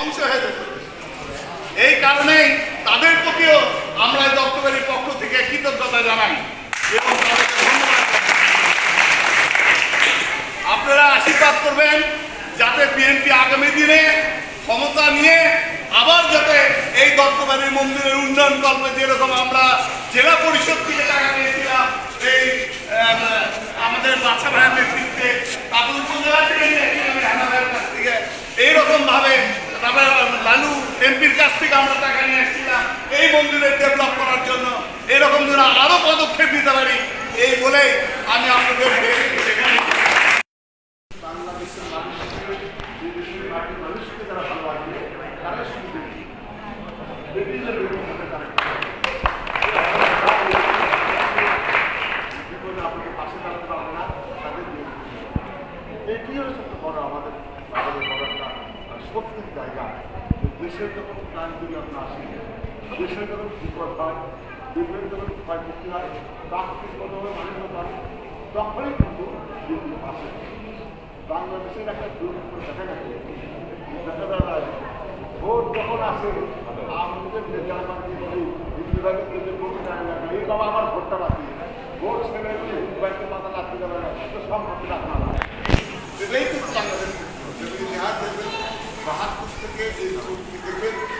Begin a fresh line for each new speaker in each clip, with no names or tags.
ধ্বংস হয়ে যেত এই কারণেই তাদের প্রতিও আমরা এই দপ্তরের পক্ষ থেকে কৃতজ্ঞতা জানাই এবং আপনারা আশীর্বাদ করবেন যাতে বিএনপি আগামী দিনে ক্ষমতা নিয়ে আবার যাতে এই দত্তবাড়ির মন্দিরের উন্নয়ন কল্পে যেরকম আমরা জেলা পরিষদ থেকে টাকা নিয়েছিলাম, এই আমাদের বাচ্চা ভাইয়ের নেতৃত্বে তারপর উপজেলা থেকে এইরকম এমপির কাছ থেকে আমরা টাকা নিয়ে আসছিলাম এই মন্দিরের ডেভেলপ করার জন্য। এরকম যেন আরও পদক্ষেপ নিতে পারি। এই বলে আমি আপনাদের
বাংলাদেশের মানুষকে তারা শুনবে বিভিন্ন তারা জীবনে আপনাকে পাশে দাঁড়াতে পারবে না তাদের বিরুদ্ধে। এটি হলো সবচেয়ে বড় আমাদের আমাদের বড় একটা আহ, শক্তির জায়গা যে দেশের যখন প্রাণগুলি আপনার আসে দেশের যখন বিপদ হয় বিভিন্ন যখন ক্ষয়ক্ষতি হয় প্রাকৃতিক কোনোভাবে মানুষ হয় তখনই কিন্তু বিদ্যুৎ আসে বাংলাদেশের একটা দুর্নীতি দেখা গেছে দেখা যায় ভোট যখন আসে আমাদের যারা পার্টি বলি বিভাগের ভোট দেয় না
বাহাত্তর থেকে এই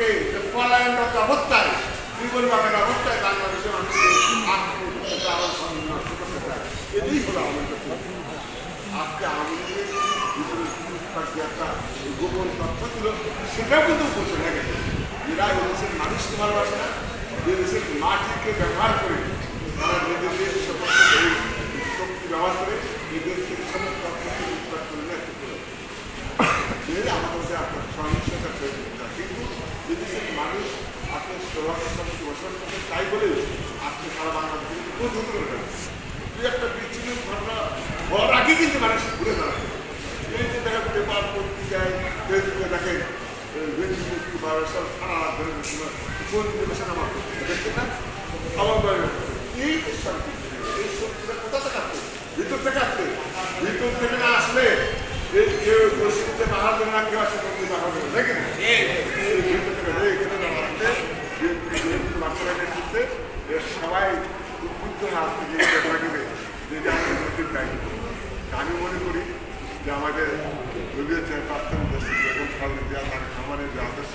যে পলায়নরত অবস্থায় বাপের অবস্থায় বাংলাদেশের মানুষকে এটাই হলো আমাদের আজকে আমাদের একটা গোপন তথ্য ছিল, সেটাও কিন্তু বসে থাকে এরা ভালোবাসে না এদেশের মাটিকে ব্যবহার করে তারা নিজেদের সমস্ত এই শক্তি ব্যবহার করে এদেরকে সমস্ত তথ্যকে উৎপাদ করে রাখতে পারে এর আমাদের যে আপনার সহিংসতা তৈরি করতে হয়। কিন্তু এদেশের মানুষ আপনি ষোলো শক্তি বসবাস করতে চাই বলেই আপনি সারা বাংলাদেশে প্রচুর করবেন দুই একটা বিচ্ছিন্ন ঘটনা হওয়ার আগে কিন্তু মানুষ ঘুরে দাঁড়াবে এই যে দেখেন পেপার পত্রিকায় ফেসবুকে দেখেন ফেসবুক বা সব সারা রাত ধরে কোন নিবেশন আমার দেখছেন না আমার বাড়ি এই কোথা থেকে আসছে ভিতর থেকে আসছে ভিতর থেকে না আসলে পরিস্থিতিতে বাহার না কেউ আসে দেখেন বাচ্চারা এর সবাই উদ্বুদ্ধ হাত থেকে লাগবে যে এটা আমাদের নতুন দায়িত্ব আমি মনে করি যে আমাদের দলীয় যে প্রাক্তন দেশে বেগম খালেদা জিয়া তার খামারের যে আদর্শ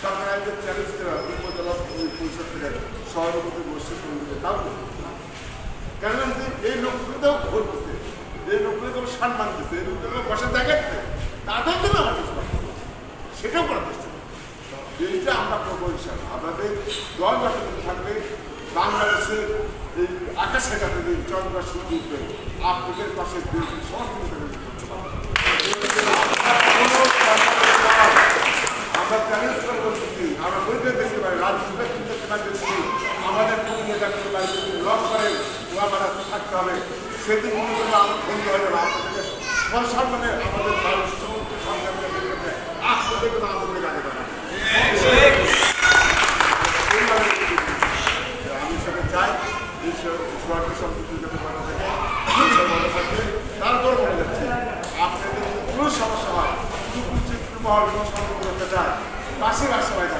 সরকার আইনকে চ্যালেঞ্জ করে উপজেলা পরিষদ থেকে সভাপতি বসে করে তাও। কেন যে এই লোকগুলোতেও ভোট দিতে এই লোকগুলোকে সম্মান দিতে এই লোকগুলোকে বসে দেখাচ্ছে তাদের জন্য কিছু নেই। সেটাও করার চেষ্টা। এইটা আমরা করব হিসাবে আমাদের দল গঠন থাকবে বাংলাদেশের এই আকাশে যাতে এই চন্দ্র সূর্য উঠবে আপনাদের পাশে পারবে। আমরা চ্যালেঞ্জ আমরা বইতে দেখতে রাজনীতিতে কিন্তু সেখানে দেখছি আমাদের কোনো নেতা কোনো বাড়িতে লস করে ওরা থাকতে হবে, সেদিন মনে করলে আমার বন্ধু হয়ে যাবে। আপনাদেরকে সরকারে আমাদের সমস্ত সরকারকে দেখতে আমি সেটা চাই সোয়াটি সম্পত্তি যাতে ভালো থাকে তারপর বলে যাচ্ছে, আপনাদের কোনো সমস্যা হয় সম্পর্ক করতে চায় পাশে আমার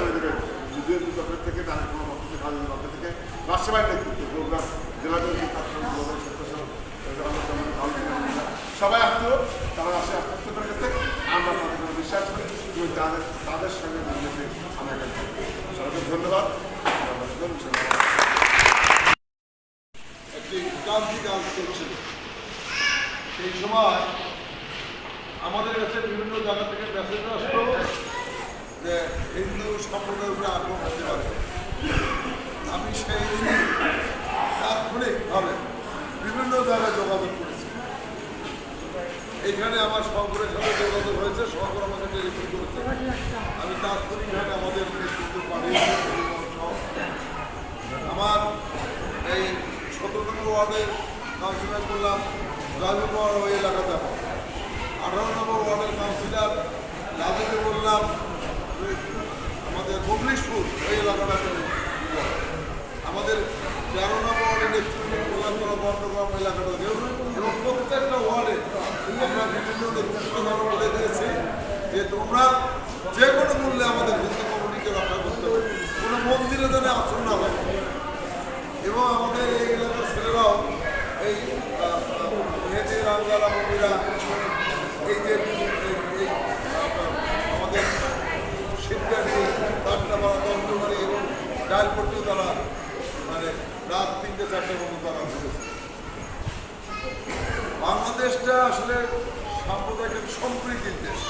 বাস্তবায়ন নেতৃত্ব সবাই আসতো তারা আসে করে গেছে আমরা তাদের বিশ্বাস করি, এবং তাদের তাদের সঙ্গে মিলেছে আমরা সবাইকে ধন্যবাদ।
সেই সময় আমাদের কাছে বিভিন্ন জায়গা থেকে মেসেজ আসলো যে হিন্দু সম্প্রদায়ের উপরে আক্রমণ হতে পারে আমি সেই দিনই তাৎক্ষণিকভাবে বিভিন্ন জায়গায় যোগাযোগ করেছি। এখানে আমার শঙ্করের সাথে যোগাযোগ হয়েছে শঙ্কর আমাকে টেলিফোন করেছে। আমি তাৎক্ষণিকভাবে আমাদের নেতৃত্ব পাঠিয়েছি আমার এই সতেরো নম্বর ওয়ার্ডের কাউন্সিলর করলাম রাজুকুমার ওই এলাকাতে আঠারো নম্বর ওয়ার্ডের কাউন্সিলর রাজুকে বললাম, আমাদের ববলিশপুর ওই এলাকাটাতে আমাদের তেরো নম্বর ওয়ার্ডের নেতৃত্ব প্রদান করা বর্ধগ্রাম এবং প্রত্যেকটা ওয়ার্ডে আমরা বিভিন্ন নেতৃত্ব বলে দিয়েছি যে তোমরা যে কোনো মূল্যে আমাদের হিন্দু কমিটিকে রক্ষা করতে হবে কোনো মন্দিরে যেন আচরণ না হয়। এবং আমাদের এই এলাকার ছেলেরাও এই মেহেদি, রামজালা, মন্দিরা, এই যে আমাদের শিবকারি কাঠনাপাড়া দণ্ডবাড়ি এবং ডালপট্টিও তারা রাত তিনটে চারটে মতো তারা ঘুরেছে বাংলাদেশটা আসলে সাম্প্রদায়িক এক সম্প্রীতির দেশ।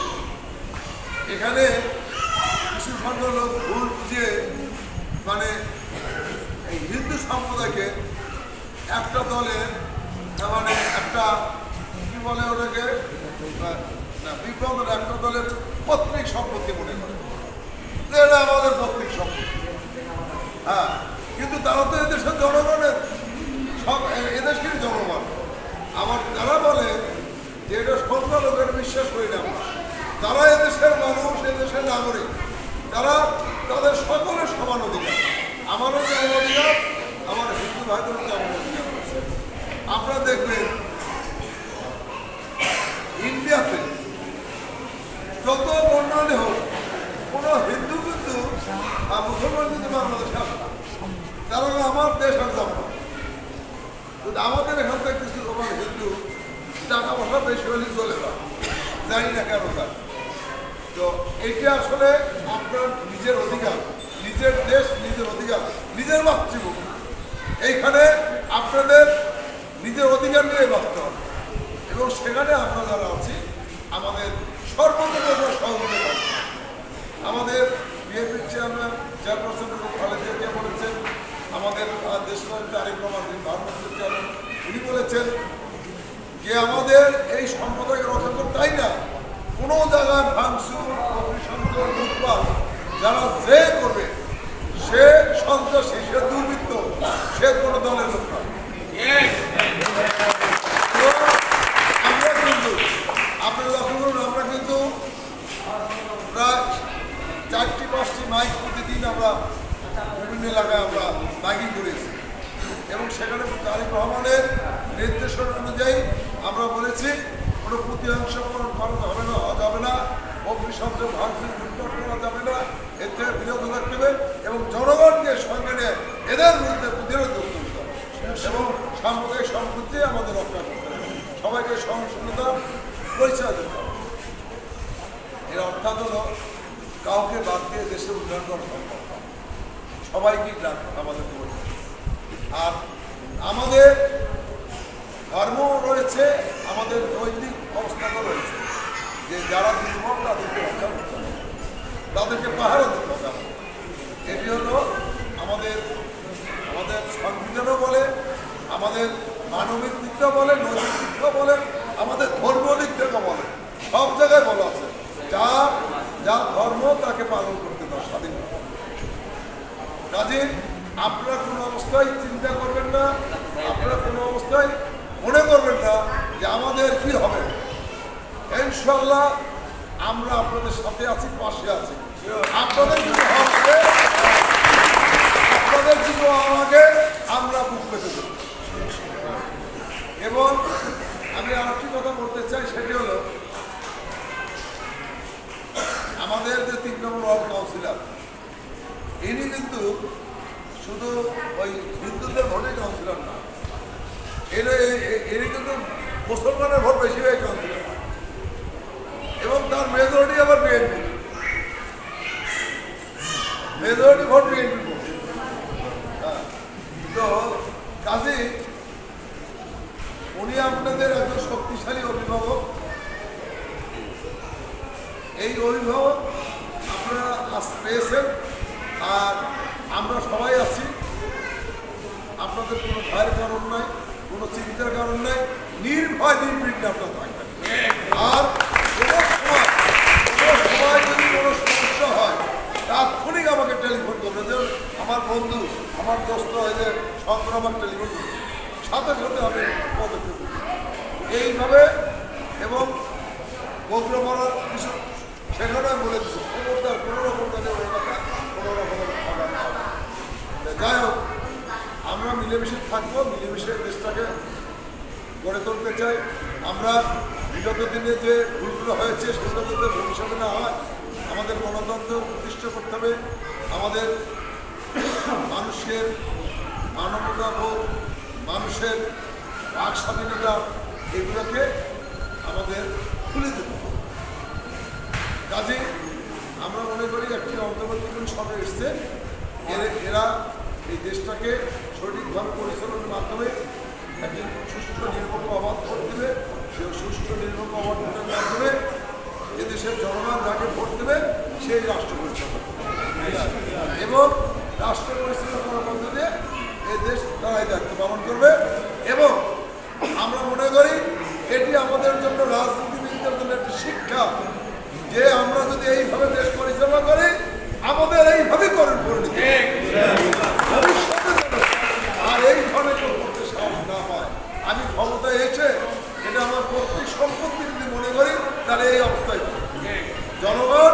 এখানে কিছু সংখ্যক লোক ভুল বুঝিয়ে মানে এই হিন্দু সম্প্রদায়কে একটা দলে মানে একটা কি বলে ওটাকে? না, না একটা দলের পত্রিক সম্পত্তি মনে করে। এটা আমাদের পত্রিক সম্পত্তি। হ্যাঁ। কিন্তু তারা তো এদেশের জনগণের সব এদেশের জনগণ। আমার তারা বলে যে এটা সংখ্যালঘুর বিশ্বাস করি না তারা এদেশের মানুষ, এদেশের নাগরিক। তারা তাদের সকলের সমান অধিকার। আমারও যেমন অধিকার, আমার হিন্দু ভাইদেরও যেমন অধিকার। আপনারা দেখবেন, ইন্ডিয়াতে যত বর্ণালী হোক, কোনো হিন্দু কিন্তু মুসলমান কিন্তু বাংলাদেশে আসে বলে, আমার দেশ আর যাব। কিন্তু আমাদের এখান থেকে কিছু তোমার হিন্দু টাকা পয়সা বেশি হলে চলে না জানি না কেন তার তো এইটা আসলে আপনার নিজের অধিকার নিজের দেশ নিজের অধিকার নিজের মাতৃভূমি এইখানে আপনাদের নিজের অধিকার নিয়ে বাঁচতে হবে এবং সেখানে আমরা যারা আছি আমাদের সর্বপ্রথম সহযোগিতা। আমাদের বিএনপির চেয়ারম্যান চেয়ারপারসন জিয়া বলেছেন আমাদের দেশনায়ক উনি বলেছেন যে আমাদের এই সম্প্রদায়ের রক্ষা করতে তাই না। কোনো জায়গায় ভাঙচুর লুটপাট, যারা যে করবে, সে সন্ত্রাসী, সে দুর্বৃত্ত, সে কোনো দলের লোক আমরা কিন্তু করুন, আমরা কিন্তু প্রায় চারটি পাঁচটি মাইক আমরা বিভিন্ন এলাকায় আমরা মাইকিং করেছি। এবং সেখানে তারিক রহমানের নির্দেশনা অনুযায়ী আমরা বলেছি, কোনো প্রতিহিংসা করা হবে না যাবে না অগ্নিশব্দ ভাঙচুর লুটপাট করা যাবে না, এর থেকে বিরত রাখতে হবে এবং জনগণকে সঙ্গে নিয়ে এদের বিরুদ্ধে প্রতিরোধ করতে হবে এবং সাম্প্রদায়িক সম্পত্তি আমাদের রক্ষা করতে হবে। সবাইকে সহনশীলতা পরিচয় দিতে হবে। এর অর্থাৎ হলো, কাউকে বাদ দিয়ে দেশের উন্নয়ন করা সম্ভব না। সবাইকেই আমাদের আর আমাদের ধর্ম রয়েছে, আমাদের নৈতিক অবস্থানও রয়েছে যে যারা দুর্বল, তাদেরকে রক্ষা করতে হবে তাদেরকে পাহারা দিতে হবে। এটি হলো আমাদের আমাদের সংবিধানও বলে, আমাদের মানবিক দিকটা বলে, নৈতিক দিকটা বলে, আমাদের ধর্মীয় দিক থেকে বলে সব জায়গায় বলা আছে যা যা ধর্ম তাকে পালন করতে দাও স্বাধীন কাজে আপনারা কোনো অবস্থায় চিন্তা করবেন না, আপনারা কোনো অবস্থায় মনে করবেন না যে আমাদের কি হবে। ইনশাল্লাহ আমরা আপনাদের সাথে আছি, পাশে আছি। আপনাদের হবে? আপনাদের জন্য আমাকে আমরা বুক পেতে ওয়ার্ড কাউন্সিলর ইনি কিন্তু শুধু ওই হিন্দুদের ভোটে কাউন্সিলর না এনে ইনি কিন্তু মুসলমানের ভোট বেশি হয়ে কাউন্সিলর এবং তার মেজরিটি আবার বিএনপি মেজরিটি ভোট বিএনপি তো কাজে, উনি আপনাদের একজন শক্তিশালী অভিভাবক। এই অভিভাবক আপনারা আজ পেয়েছেন আর আমরা সবাই আছি। আপনাদের কোনো ভয়ের কারণ নাই, কোনো চিন্তার কারণ নাই। নির্ভয় নির্বিঘ্নে আপনার থাকবেন আর কোনো সময় কোনো সময় যদি কোনো সমস্যা হয় তাৎক্ষণিক আমাকে টেলিফোন করবে যে আমার বন্ধু আমার দোস্ত হয় যে আমার টেলিফোন, সাথে সাথে আমি পদক্ষেপ এইভাবে এবং বগ্র মরার কিছু, সেখানে বলে দিচ্ছে খবরদার কোনো রকম যাতে ওই কোনো রকমের যাই হোক, আমরা মিলেমিশে থাকব, মিলেমিশে দেশটাকে গড়ে তুলতে চাই। আমরা বিগত দিনে যে ভুলগুলো হয়েছে সেগুলো যাতে ভবিষ্যতে না হয়, আমাদের গণতন্ত্র প্রতিষ্ঠা করতে হবে। আমাদের মানুষের মানবতা বোধ মানুষের বাক স্বাধীনতা এগুলোকে আমাদের খুলে দিতে কাজে আমরা মনে করি একটি অন্তর্বর্তীকালীন সরকার এসছে। এর এই দেশটাকে সঠিকভাবে পরিচালনার মাধ্যমে একটি সুষ্ঠু নির্ভর অবাধ ভোট দেবে। সেই সুষ্ঠু নির্ভর অবাধ ভোটের মাধ্যমে এদেশের জনগণ যাকে ভোট দেবে, সেই রাষ্ট্র পরিচালনা। এবং রাষ্ট্র পরিচালনা করার মধ্যে দিয়ে এই দেশ তারাই দায়িত্ব পালন করবে এবং আমরা মনে করি এটি আমাদের জন্য রাজনীতিবিদদের জন্য একটি শিক্ষা যে আমরা যদি এইভাবে দেশ পরিচালনা করি আমাদের এইভাবেই করেন পরিণতি। আর এই ধরনের করতে সাহস না হয় আমি ক্ষমতায় এসে এটা আমার প্রত্যেক সম্পত্তি যদি মনে করি তাহলে এই অবস্থায়। জনগণ